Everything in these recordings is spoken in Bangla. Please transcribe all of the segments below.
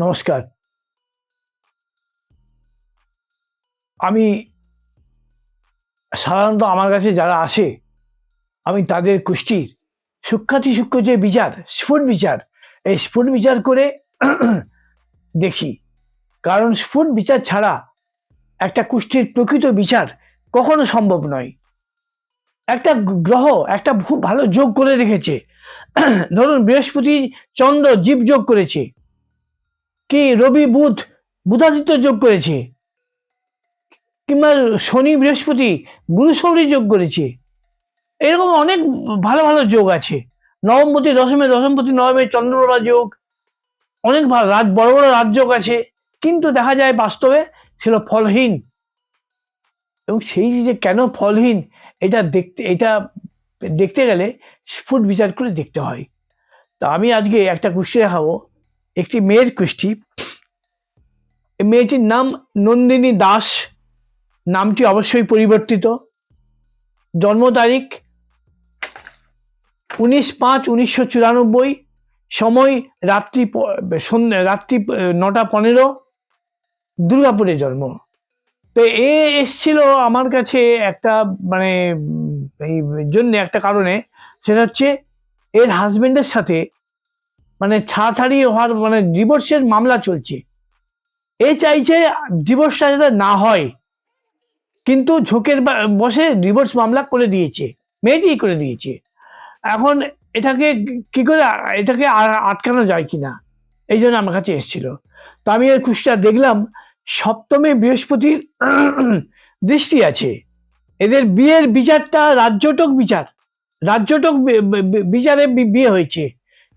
নমস্কার। আমি সাধারণত আমার কাছে যারা আসে, আমি তাদের কুষ্টির সূক্ষাতি সূক্ষ্ম যে বিচার, স্ফুট বিচার, এই স্ফুট বিচার করে দেখি। কারণ স্ফুট বিচার ছাড়া একটা কুষ্টির প্রকৃত বিচার কখনো সম্ভব নয়। একটা গ্রহ একটা খুব ভালো যোগ করে রেখেছে। ধরুন বৃহস্পতি চন্দ্র জীব যোগ করেছে। কি রবি বুধ বুধাদিত্য যোগ করেছে? কিংবা শনি বৃহস্পতি গুরু শৌরী যোগ করেছে? এরকম অনেক ভালো ভালো যোগ আছে। নবমপতি, দশমে দশমপতি, নবমে চন্দ্রপ্রভা যোগ। অনেক ভালো রাজ বড় বড় রাত যোগ আছে। কিন্তু দেখা যায় বাস্তবে ছিল ফলহীন। এবং সেই যে কেন ফলহীন, এটা দেখতে এটা দেখতে গেলে স্ফুট বিচার করে দেখতে হয়। তা আমি আজকে একটা কুষ্টি দেখাবো একটি মেয়ের কুষ্টি। মেয়েটির নাম নন্দিনী দাস। নামটি অবশ্যই পরিবর্তিত। জন্ম তারিখ উনিশ পাঁচ উনিশশো চুরানব্বই। সময় রাত্রি রাত্রি নটা পনেরো। দুর্গাপুরে জন্ম। তো এ এসছিল আমার কাছে একটা মানে এই জন্য একটা কারণে। সেটা হচ্ছে এর হাজবেন্ডের সাথে মানে ছাড়াছাড়ি হওয়ার মানে ডিভোর্সের মামলা চলছে। এ চাইছে ডিভোর্সটা যাতে না হয়। কিন্তু ঝোঁকের বসে ডিভোর্স মামলা করে দিয়েছে। মেয়েটি করে দিয়েছে। এখন এটাকে কি করে এটাকে আটকানো যায় কিনা? এই জন্য আমার কাছে এসেছিল। তো আমি এর খুশিটা দেখলাম, সপ্তমে বৃহস্পতির দৃষ্টি আছে। এদের বিয়ের বিচারটা রাজ্যটক বিচার। রাজ্যটক বিচারে বিয়ে হয়েছে।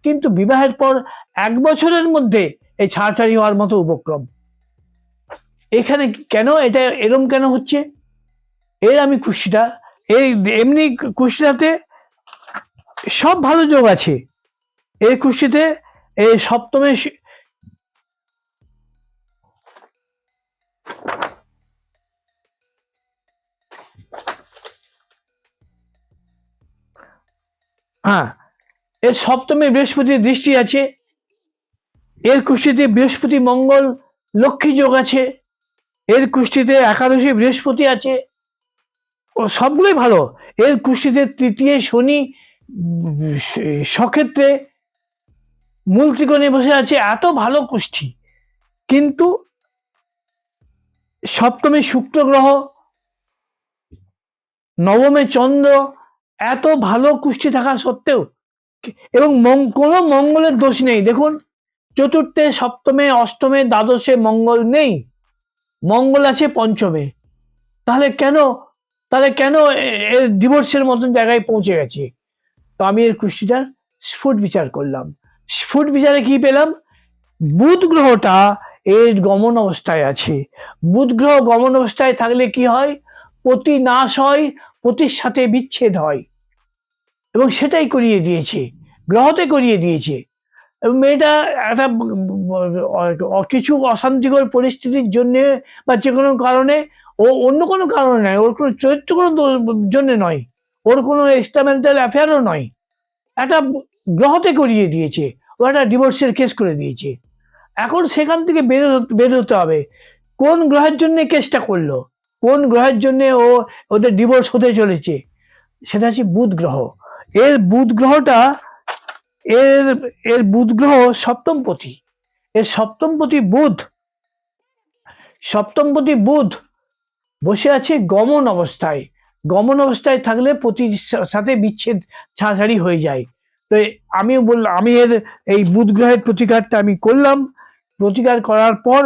কিন্তু বিবাহের পর এক বছরের মধ্যে এই ছাড়াছাড়ি হওয়ার মতো উপক্রম। এখানে কেন এটা এরম কেন হচ্ছে? এর আমি খুশিটা, এই এমনি খুশিটাতে সব ভালো যোগ আছে। এই খুশিতে এই সপ্তমে হ্যাঁ এর সপ্তমে বৃহস্পতির দৃষ্টি আছে। এর কুষ্টিতে বৃহস্পতি, মঙ্গল, লক্ষ্মী যোগ আছে। এর কুষ্টিতে একাদশী, বৃহস্পতি আছে। ও সবগুলোই ভালো। এর কুষ্টিতে তৃতীয় শনি, সক্ষেত্রে মূল ত্রিকোণে বসে আছে। এত ভালো কুষ্টি কিন্তু সপ্তমে শুক্র গ্রহ, নবমে চন্দ্র, এত ভালো কুষ্টি থাকা সত্ত্বেও এবং কোনো মঙ্গলের দোষ নেই। দেখুন, চতুর্থে, সপ্তমে, অষ্টমে, দ্বাদশে মঙ্গল নেই। মঙ্গল আছে পঞ্চমে। তাহলে কেন তাহলে কেন এর ডিভোর্সের মতন জায়গায় পৌঁছে গেছে? তো আমি এর কুষ্টিটার স্ফুট বিচার করলাম। স্ফুট বিচারে কি পেলাম? বুধ গ্রহটা এর গমন অবস্থায় আছে। বুধ গ্রহ গমন অবস্থায় থাকলে কি হয়? প্রতি নাশ হয়, প্রতির সাথে বিচ্ছেদ হয়। এবং সেটাই করিয়ে দিয়েছে, গ্রহতে করিয়ে দিয়েছে। এবং মেয়েটা একটা কিছু অশান্তিকর পরিস্থিতির জন্য বা যে কোনো কারণে, ও অন্য কোনো কারণে নয়, ওর কোনো চরিত্র কোনো জন্য নয়, ওর কোনো এক্সটামেন্টাল অ্যাফেয়ারও নয়। একটা গ্রহতে করিয়ে দিয়েছে, ও একটা ডিভোর্সের কেস করে দিয়েছে। এখন সেখান থেকে বের বের হতে হবে, কোন গ্রহের জন্য কেসটা করল? কোন গ্রহের জন্য ও, ওদের ডিভোর্স হতে চলেছে? সেটা হচ্ছে বুধ গ্রহ। এর বুধ গ্রহটা এর এর বুধ গ্রহ সপ্তমপতি এর সপ্তমপতি বুধ। সপ্তমপতি বুধ বসে আছে গমন অবস্থায়। গমন অবস্থায় থাকলে পতির সাথে বিচ্ছেদ ছাড়াছাড়ি হয়ে যায়। তো আমিও বললাম আমি এর এই বুধ গ্রহের প্রতিকারটা আমি করলাম। প্রতিকার করার পর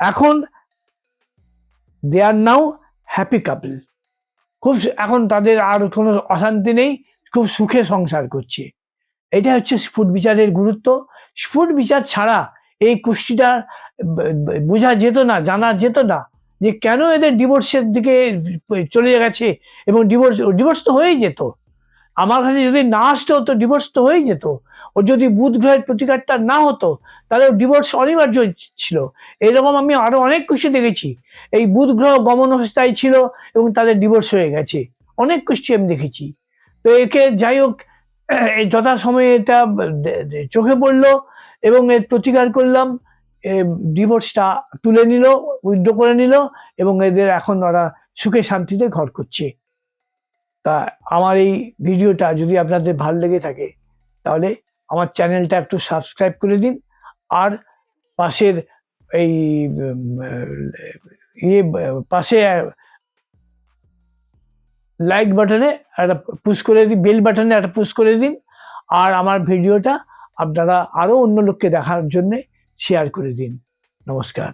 এখন দে আর নাও হ্যাপি কাপল খুব এখন তাদের আর কোনো অশান্তি নেই। খুব সুখে সংসার করছে। এটা হচ্ছে স্ফুট বিচারের গুরুত্ব। স্ফুট বিচার ছাড়া এই কুষ্টিটা বোঝা যেত না, জানা যেত না যে কেন এদের ডিভোর্সের দিকে চলে গেছে এবং ডিভোর্স ডিভোর্স তো হয়েই যেত। আমার কাছে যদি না আসতো তো ডিভোর্স তো হয়েই যেত। ওর যদি বুধ গ্রহের প্রতিকারটা না হতো, তাহলে ডিভোর্স অনিবার্য ছিল। এরকম আমি আরও অনেক কুষ্টি দেখেছি। এই বুধ গ্রহ গমন অবস্থায় ছিল এবং তাদের ডিভোর্স হয়ে গেছে। অনেক কুষ্টি আমি দেখেছি। তো একে যাই হোক যথাসময়ে এটা চোখে পড়ল এবং এর প্রতিকার করলাম। ডিভোর্সটা তুলে নিল, উইথড্র করে নিল এবং এদের এখন ওরা সুখে শান্তিতে ঘর করছে। তা আমার এই ভিডিওটা যদি আপনাদের ভালো লেগে থাকে, তাহলে আমার চ্যানেলটা একটু সাবস্ক্রাইব করে দিন। আর পাশের এই ইয়ে পাশে লাইক বাটনে একটা পুশ করে দিন বেল বাটনে একটা পুশ করে দিন, আর আমার ভিডিওটা আপনারা আরও অন্য লোককে দেখার জন্যে শেয়ার করে দিন। নমস্কার।